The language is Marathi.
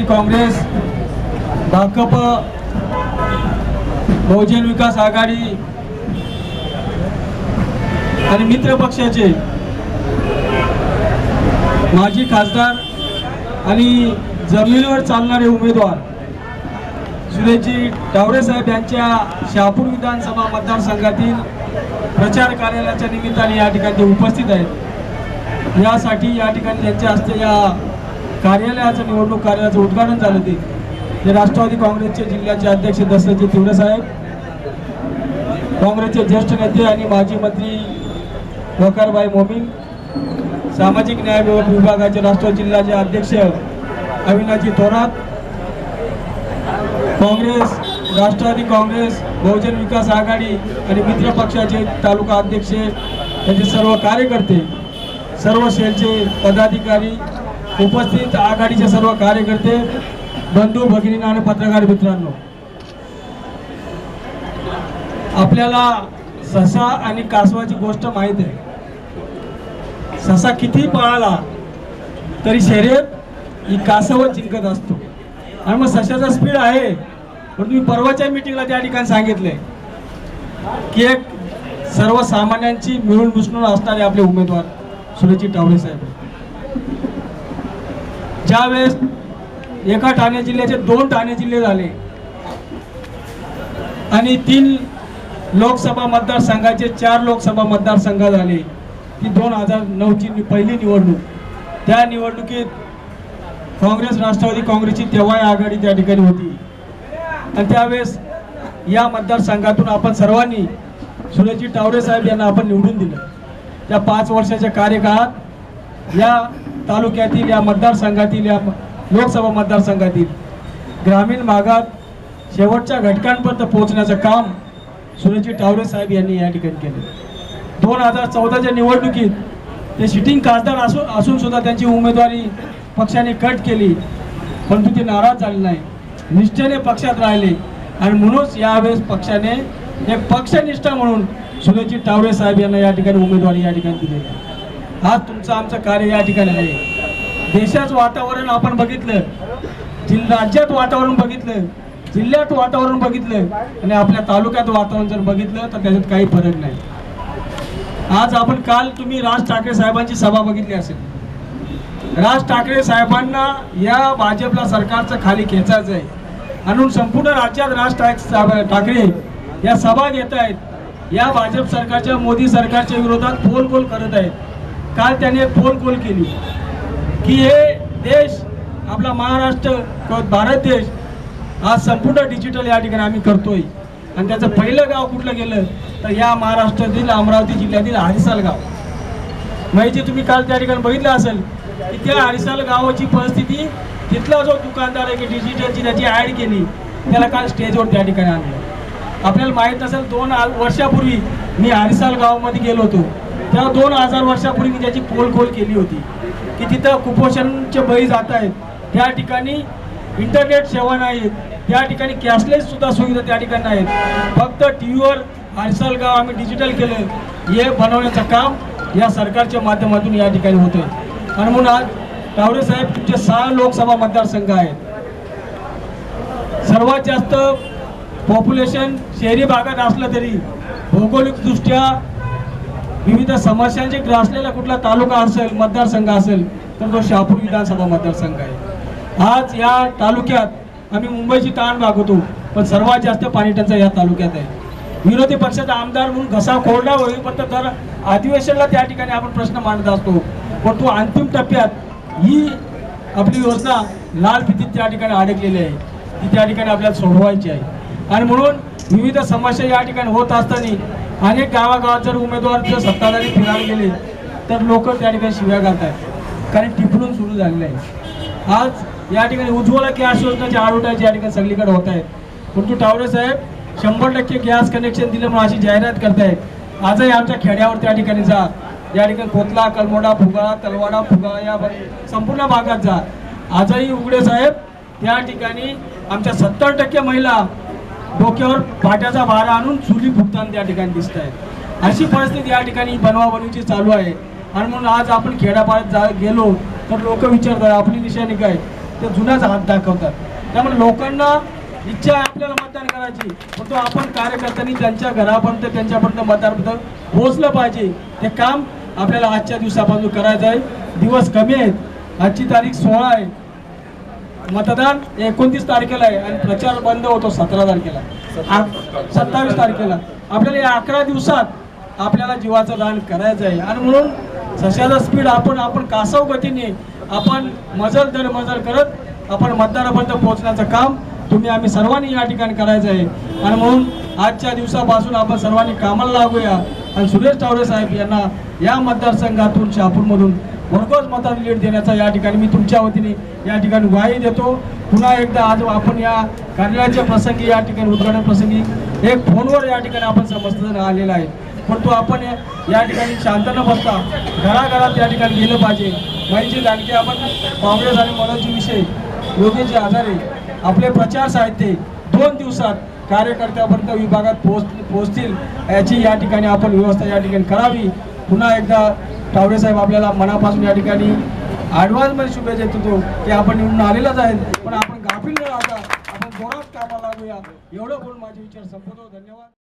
काँग्रेस भाकप बहुजन विकास आघाडी आणि मित्र पक्षाचे माजी खासदार आणि जमिनीवर चालणारे उमेदवार सुरेशजी टावरे साहेब यांच्या शहापूर विधानसभा मतदारसंघातील प्रचार कार्यालयाच्या निमित्ताने या ठिकाणी ते उपस्थित आहेत. यासाठी या ठिकाणी त्यांच्या हस्ते या कार्यालयाचं निवडणूक कार्यालयाचं उद्घाटन झालं ते. ते राष्ट्रवादी काँग्रेसचे जिल्ह्याचे अध्यक्ष दशरथजी तिवरे साहेब काँग्रेसचे ज्येष्ठ नेते आणि माजी मंत्री वकारबाई मोमीन सामाजिक न्याय विभागाचे राष्ट्र जिल्ह्याचे अध्यक्ष अविनाजी थोरात काँग्रेस राष्ट्रवादी काँग्रेस बहुजन विकास आघाडी आणि मित्र पक्षाचे तालुका अध्यक्ष त्यांचे सर्व कार्यकर्ते सर्व सेलचे पदाधिकारी उपस्थित आघाडीचे सर्व कार्यकर्ते बंधू भगिनींना आणि पत्रकार मित्रांनो आपल्याला ससा आणि कासवाची गोष्ट माहीत आहे. ससा किती पळाला तरी शर्यत ही कासव जिंकत असतो. आणि मग सशाचा स्पीड आहे पण तुम्ही परवाच्या मिटिंगला त्या ठिकाणी सांगितले की एक सर्वसामान्यांची मिळून मिसळून असणारे आपले उमेदवार सुरेशजी टावरे साहेब. ज्यावेळेस एका ठाणे जिल्ह्याचे दोन ठाणे जिल्हे झाले आणि तीन लोकसभा मतदारसंघाचे चार लोकसभा मतदारसंघ झाले ती दोन हजार नऊची पहिली निवडणूक. त्या निवडणुकीत काँग्रेस राष्ट्रवादी काँग्रेसची तेव्हाही आघाडी त्या ठिकाणी होती. आणि त्यावेळेस या मतदारसंघातून आपण सर्वांनी सुरजी टावरे साहेब यांना आपण निवडून दिलं. त्या पाच वर्षाच्या कार्यकाळात या तालुक्यातील या मतदारसंघातील या लोकसभा मतदारसंघातील ग्रामीण भागात शेवटच्या घटकांपर्यंत पोहोचण्याचं काम सुरेशजी टावरे साहेब यांनी या ठिकाणी केलं दोन हजार चौदाच्या निवडणुकीत ते सिटिंग खासदार असू असून सुद्धा त्यांची उमेदवारी पक्षाने कट केली. परंतु ते नाराज झाले नाही. निष्ठेने पक्षात राहिले. आणि म्हणूनच यावेळेस पक्षाने एक पक्षनिष्ठा म्हणून सुरेशजी टावरे साहेब यांना या ठिकाणी उमेदवारी या ठिकाणी दिली आहे. आज तुमचं आमचं कार्य या ठिकाणी आहे. देशाचं वातावरण आपण बघितलं जिल्हा राज्यात वातावरण बघितलं जिल्ह्यात वातावरण बघितलं आणि आपल्या तालुक्यात वातावरण जर बघितलं तर त्याच्यात काही फरक नाही. आज आपण काल तुम्ही राज ठाकरे साहेबांची सभा बघितली असेल. राज ठाकरे साहेबांना या भाजपला सरकारचं खाली खेचायचं आहे म्हणून संपूर्ण राज्यात राज ठाक- साहेब- ठाकरे या सभा घेत आहेत या भाजप सरकारच्या मोदी सरकारच्या विरोधात बोल गोल करत आहेत. काल त्याने एक पोल गोल केली की हे देश आपला महाराष्ट्र किंवा भारत देश हा संपूर्ण डिजिटल या ठिकाणी आम्ही करतोय. आणि त्याचं पहिलं गाव कुठलं गेलं? तर या महाराष्ट्रातील अमरावती जिल्ह्यातील हरिसाल गाव. म्हणजे तुम्ही काल त्या ठिकाणी बघितलं असेल की त्या हरिसाल गावाची परिस्थिती तिथला जो दुकानदार आहे की डिजिटलची त्याची ॲड केली त्याला काल स्टेजवर त्या ठिकाणी आणलं. आपल्याला माहीत नसेल दोन वर्षापूर्वी मी हरिसाल गावामध्ये गेलो होतो. त्या दोन हजार वर्षापूर्वी मी त्याची पोलखोल केली होती की तिथं कुपोषणचे बळी जात आहेत त्या ठिकाणी इंटरनेट सेवा नाहीत त्या ठिकाणी कॅशलेस सुद्धा सुविधा त्या ठिकाणी नाहीत. फक्त टी व्हीवर हरसल गाव आम्ही डिजिटल केलं हे बनवण्याचं काम या सरकारच्या माध्यमातून या ठिकाणी होतं आणि म्हणून आज टावरे साहेब तुमचे सहा लोकसभा मतदारसंघ आहेत. सर्वात जास्त पॉप्युलेशन शहरी भागात असलं तरी भौगोलिकदृष्ट्या विविध समस्यांचे ग्रासलेला कुठला तालुका असेल मतदारसंघ असेल तर तो शहापूर विधानसभा मतदारसंघ आहे. आज या तालुक्यात आम्ही मुंबईची ताण भागवतो पण सर्वात जास्त पाणी टंचाई या तालुक्यात आहे. विरोधी पक्षाचा आमदार म्हणून घसा कोरडा होईपर्यंत तर अधिवेशनला त्या ठिकाणी आपण प्रश्न मांडत असतो. पण तो अंतिम टप्प्यात ही आपली योजना लाल भीतीत त्या ठिकाणी अडकलेली आहे. ती त्या ठिकाणी आपल्याला सोडवायची आहे. आणि म्हणून विविध समस्या या ठिकाणी होत असताना अनेक गावागावात जर उमेदवार जर सत्ताधारी फिरायला गेले तर लोक त्या ठिकाणी शिव्या घालतात कारण टिपणून सुरू झालेलं आहे. आज या ठिकाणी उज्ज्वला गॅस योजनाचे आरोटाचे या ठिकाणी सगळीकडे होत आहेत. परंतु टावरे साहेब शंभर टक्के गॅस कनेक्शन दिलं म्हणून अशी जाहिरात करतायत. आजही आमच्या खेड्यावर त्या ठिकाणी जा. या ठिकाणी कोतला कलमोडा फुगाळा तलवाडा फुगाळा या संपूर्ण भागात जा. आजही उघडे साहेब त्या ठिकाणी आमच्या सत्तर टक्के महिला डोक्यावर पाट्याचा भारा आणून चुली फुगताना त्या ठिकाणी दिसत आहेत अशी परिस्थिती या ठिकाणी बनवाबनवीची चालू आहे. आणि म्हणून आज आपण खेड्यापाड्यात जा गेलो तर लोक विचारतात आपली निशाणी काय ते जुन्याच हात दाखवतात. त्यामुळे लोकांना इच्छा आहे आपल्याला मतदान करायची. पण तो आपण कार्यकर्त्यांनी त्यांच्या घरापर्यंत त्यांच्यापर्यंत मतदारपर्यंत पोहोचलं पाहिजे. ते काम आपल्याला आजच्या दिवसापासून करायचं आहे. दिवस कमी आहेत. आजची तारीख सोळा आहे. मतदान एकोणतीस तारखेला आहे आणि प्रचार बंद होतो सतरा तारखेला. सत्तावीस तारखेला. आपल्याला या अकरा दिवसात आपल्याला जीवाचं दान करायचं आहे. आणि म्हणून सशाचा स्पीड आपण आपण कासव गतीने आपण मजल दर मजल करत आपण मतदारापर्यंत पोहोचण्याचं काम तुम्ही आम्ही सर्वांनी या ठिकाणी करायचं आहे. आणि म्हणून आजच्या दिवसापासून आपण सर्वांनी कामाला लागूया. आणि सुरेश टावरे साहेब यांना या मतदारसंघातून शहापूरमधून भरघोस मताने लीड देण्याचा या ठिकाणी मी तुमच्या वतीने या ठिकाणी ग्वाही देतो. पुन्हा एकदा आज आपण या कार्यालयाच्या प्रसंगी या ठिकाणी उद्घाटन प्रसंगी एक फोनवर या ठिकाणी आपण समजलं जण आलेला आहे. परंतु आपण या- ठिकाणी शांत न बसता घराघरात या ठिकाणी गेलं पाहिजे. माहिती जाणके आपण काँग्रेस आणि मनोजी विषय योगीजी आधारे आपले प्रचार साहित्य दोन दिवसात कार्यकर्त्यापर्यंत विभागात पोहोच पोहोचतील याची या ठिकाणी आपण व्यवस्था या ठिकाणी करावी. पुन्हा एकदा टावडे साहेब आपल्याला मनापासून या ठिकाणी ॲडव्हान्समध्ये शुभेच्छा देतो की आपण निवडून आलेलाच आहेत. पण आपण गाफील न राहता आपण जोरात कामाला लागूया. एवढं बोलून माझे विचार संपवतो धन्यवाद.